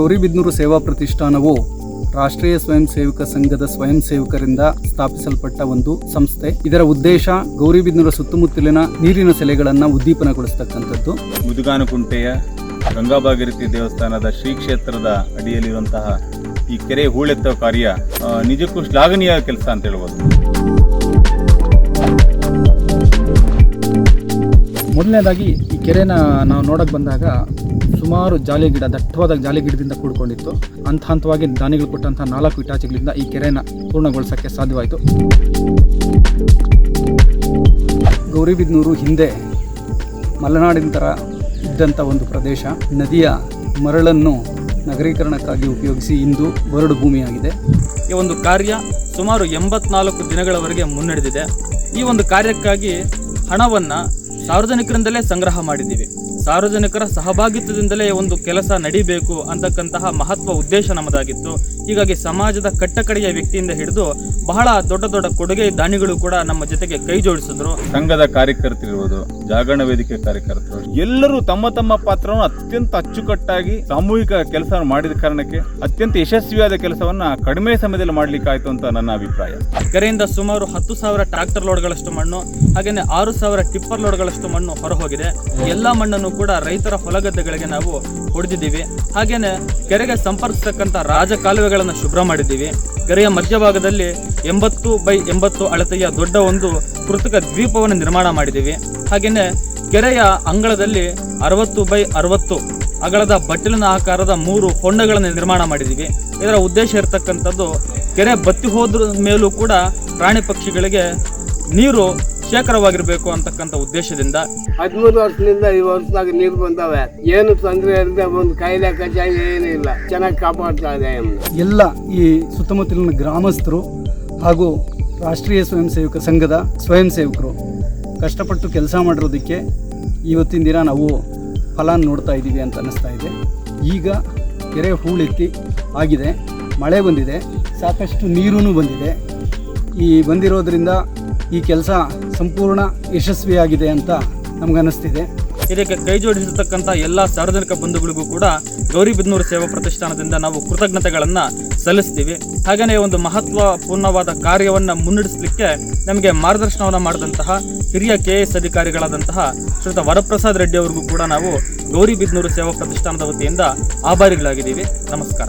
ಗೌರಿಬಿದನೂರು ಸೇವಾ ಪ್ರತಿಷ್ಠಾನವು ರಾಷ್ಟ್ರೀಯ ಸ್ವಯಂ ಸೇವಕ ಸಂಘದ ಸ್ವಯಂ ಸೇವಕರಿಂದ ಸ್ಥಾಪಿಸಲ್ಪಟ್ಟ ಒಂದು ಸಂಸ್ಥೆ. ಇದರ ಉದ್ದೇಶ ಗೌರಿಬಿದ್ನೂರ ಸುತ್ತಮುತ್ತಲಿನ ನೀರಿನ ಸೆಲೆಗಳನ್ನು ಉದ್ದೀಪನಗೊಳಿಸತಕ್ಕಂಥದ್ದು. ಮುದುಗಾನಕುಂಟೆಯ ಗಂಗಾಭಾಗಿರತಿ ದೇವಸ್ಥಾನದ ಶ್ರೀ ಕ್ಷೇತ್ರದ ಅಡಿಯಲ್ಲಿರುವಂತಹ ಈ ಕೆರೆ ಹೂಳೆತ್ತುವ ಕಾರ್ಯ ನಿಜಕ್ಕೂ ಶ್ಲಾಘನೀಯ ಕೆಲಸ ಅಂತ ಹೇಳ್ಬೋದು. ಮೊದಲನೇದಾಗಿ ಈ ಕೆರೆನ ನಾವು ನೋಡಕ್ಕೆ ಬಂದಾಗ ಸುಮಾರು ಜಾಲಿ ಗಿಡ, ದಟ್ಟವಾದ ಜಾಲಿ ಗಿಡದಿಂದ ಕೂಡಿಕೊಂಡಿತ್ತು. ಹಂತ ಹಂತವಾಗಿ ದಾನಿಗಳು ಕೊಟ್ಟಂತಹ ನಾಲ್ಕು ಇಟಾಚಿಗಳಿಂದ ಈ ಕೆರೆನ ಪೂರ್ಣಗೊಳಿಸೋಕ್ಕೆ ಸಾಧ್ಯವಾಯಿತು. ಗೌರಿಬಿದನೂರು ಹಿಂದೆ ಮಲೆನಾಡಿನ ಥರ ಇದ್ದಂಥ ಒಂದು ಪ್ರದೇಶ. ನದಿಯ ಮರಳನ್ನು ನಗರೀಕರಣಕ್ಕಾಗಿ ಉಪಯೋಗಿಸಿ ಇಂದು ಬರಡು ಭೂಮಿಯಾಗಿದೆ. ಈ ಒಂದು ಕಾರ್ಯ ಸುಮಾರು ಎಂಬತ್ನಾಲ್ಕು ದಿನಗಳವರೆಗೆ ಮುನ್ನಡೆದಿದೆ. ಈ ಒಂದು ಕಾರ್ಯಕ್ಕಾಗಿ ಹಣವನ್ನು ಸಾರ್ವಜನಿಕರಿಂದಲೇ ಸಂಗ್ರಹ ಮಾಡಿದ್ದೀವಿ. ಸಾರ್ವಜನಿಕರ ಸಹಭಾಗಿತ್ವದಿಂದಲೇ ಒಂದು ಕೆಲಸ ನಡಿಬೇಕು ಅಂತಕ್ಕಂತಹ ಮಹತ್ವ ಉದ್ದೇಶ ನಮ್ಮದಾಗಿತ್ತು. ಹೀಗಾಗಿ ಸಮಾಜದ ಕಟ್ಟಕಡೆಯ ವ್ಯಕ್ತಿಯಿಂದ ಹಿಡಿದು ಬಹಳ ದೊಡ್ಡ ದೊಡ್ಡ ಕೊಡುಗೆ ದಾನಿಗಳು ಕೂಡ ನಮ್ಮ ಜೊತೆಗೆ ಕೈ ಜೋಡಿಸಿದ್ರು. ಸಂಘದ ಕಾರ್ಯಕರ್ತರಿರ್ಬೋದು ಜಾಗರಣ ವೇದಿಕೆ ಕಾರ್ಯಕರ್ತರು ಎಲ್ಲರೂ ತಮ್ಮ ತಮ್ಮ ಪಾತ್ರವನ್ನು ಅತ್ಯಂತ ಅಚ್ಚುಕಟ್ಟಾಗಿ ಸಾಮೂಹಿಕ ಕೆಲಸ ಮಾಡಿದ ಕಾರಣಕ್ಕೆ ಅತ್ಯಂತ ಯಶಸ್ವಿಯಾದ ಕೆಲಸವನ್ನ ಕಡಿಮೆ ಸಮಯದಲ್ಲಿ ಮಾಡ್ಲಿಕ್ಕಾಯ್ತು ಅಂತ ನನ್ನ ಅಭಿಪ್ರಾಯ. ಕೆರೆಯಿಂದ ಸುಮಾರು ಹತ್ತು ಸಾವಿರ ಟ್ರಾಕ್ಟರ್ ಲೋಡ್ಗಳಷ್ಟು ಮಣ್ಣು ಹಾಗೆಯೇ ಆರು ಸಾವಿರ ಟಿಪ್ಪರ್ ಲೋಡ್ಗಳಷ್ಟು ಮಣ್ಣು ಹೊರಹೋಗಿದೆ. ಎಲ್ಲ ಮಣ್ಣನ್ನು ಕೂಡ ರೈತರ ಹೊಲಗದ್ದೆಗಳಿಗೆ ನಾವು ಹೊಡೆದಿದ್ದೀವಿ. ಹಾಗೇನೆ ಕೆರೆಗೆ ಸಂಪರ್ಕಿಸ್ತಕ್ಕಂಥ ರಾಜಕಾಲುವೆಗಳನ್ನು ಶುಭ್ರ ಮಾಡಿದ್ದೀವಿ. ಕೆರೆಯ ಮಧ್ಯಭಾಗದಲ್ಲಿ ಎಂಬತ್ತು ಬೈ ಎಂಬತ್ತು ಅಳತೆಯ ದೊಡ್ಡ ಒಂದು ಕೃತಕ ದ್ವೀಪವನ್ನು ನಿರ್ಮಾಣ ಮಾಡಿದ್ದೀವಿ. ಹಾಗೆಯೇ ಕೆರೆಯ ಅಂಗಳದಲ್ಲಿ ಅರವತ್ತು ಬೈ ಅರವತ್ತು ಅಗಳದ ಬಟ್ಟಲಿನ ಆಕಾರದ ಮೂರು ಹೊಂಡಗಳನ್ನು ನಿರ್ಮಾಣ ಮಾಡಿದ್ದೀವಿ. ಇದರ ಉದ್ದೇಶ ಇರತಕ್ಕಂಥದ್ದು, ಕೆರೆ ಬತ್ತಿ ಹೋದ್ರ ಮೇಲೂ ಕೂಡ ಪ್ರಾಣಿ ಪಕ್ಷಿಗಳಿಗೆ ನೀರು ಶೇಖರವಾಗಿರಬೇಕು ಅಂತಕ್ಕಂಥ ಉದ್ದೇಶದಿಂದ ಹದಿಮೂರು ವರ್ಷದಿಂದ ಈ ವರ್ಷದಾಗ ನೀರು ಬಂದಾವೆ. ಏನು ತೊಂದರೆ ಇಲ್ಲದೆ ಒಂದು ಕಾಯಿಲೆ ಕಜಾಯ ಏನೂ ಇಲ್ಲ. ಚೆನ್ನಾಗಿ ಕಾಪಾಡ್ತಾ ಇದೆ. ಎಲ್ಲ ಈ ಸುತ್ತಮುತ್ತಲಿನ ಗ್ರಾಮಸ್ಥರು ಹಾಗೂ ರಾಷ್ಟ್ರೀಯ ಸ್ವಯಂ ಸೇವಕ ಸಂಘದ ಸ್ವಯಂ ಸೇವಕರು ಕಷ್ಟಪಟ್ಟು ಕೆಲಸ ಮಾಡಿರೋದಕ್ಕೆ ಇವತ್ತಿನ ದಿನ ನಾವು ಫಲ ನೋಡ್ತಾ ಇದ್ದೀವಿ ಅಂತ ಅನ್ನಿಸ್ತಾ ಇದೆ. ಈಗ ಕೆರೆ ಹೂಳೆತ್ತಿ ಆಗಿದೆ ಮಳೆ ಬಂದಿದೆ ಸಾಕಷ್ಟು ನೀರೂ ಬಂದಿದೆ. ಈ ಬಂದಿರೋದ್ರಿಂದ ಈ ಕೆಲಸ ಸಂಪೂರ್ಣ ಯಶಸ್ವಿಯಾಗಿದೆ ಅಂತ ನಮಗನ್ನಿಸ್ತಿದೆ. ಇದಕ್ಕೆ ಕೈ ಜೋಡಿಸಿರ್ತಕ್ಕಂಥ ಎಲ್ಲ ಸಾರ್ವಜನಿಕ ಬಂಧುಗಳಿಗೂ ಕೂಡ ಗೌರಿಬಿದನೂರು ಸೇವಾ ಪ್ರತಿಷ್ಠಾನದಿಂದ ನಾವು ಕೃತಜ್ಞತೆಗಳನ್ನು ಸಲ್ಲಿಸ್ತೀವಿ. ಹಾಗೆಯೇ ಒಂದು ಮಹತ್ವಪೂರ್ಣವಾದ ಕಾರ್ಯವನ್ನು ಮುನ್ನಡೆಸಲಿಕ್ಕೆ ನಮಗೆ ಮಾರ್ಗದರ್ಶನವನ್ನು ಮಾಡಿದಂತಹ ಹಿರಿಯ ಕೆ ಎಸ್ ಅಧಿಕಾರಿಗಳಾದಂತಹ ಶ್ರೀಯುತ ವರಪ್ರಸಾದ್ ರೆಡ್ಡಿ ಅವರಿಗೂ ಕೂಡ ನಾವು ಗೌರಿಬಿದನೂರು ಸೇವಾ ಪ್ರತಿಷ್ಠಾನದ ವತಿಯಿಂದ ಆಭಾರಿಗಳಾಗಿದ್ದೀವಿ. ನಮಸ್ಕಾರ.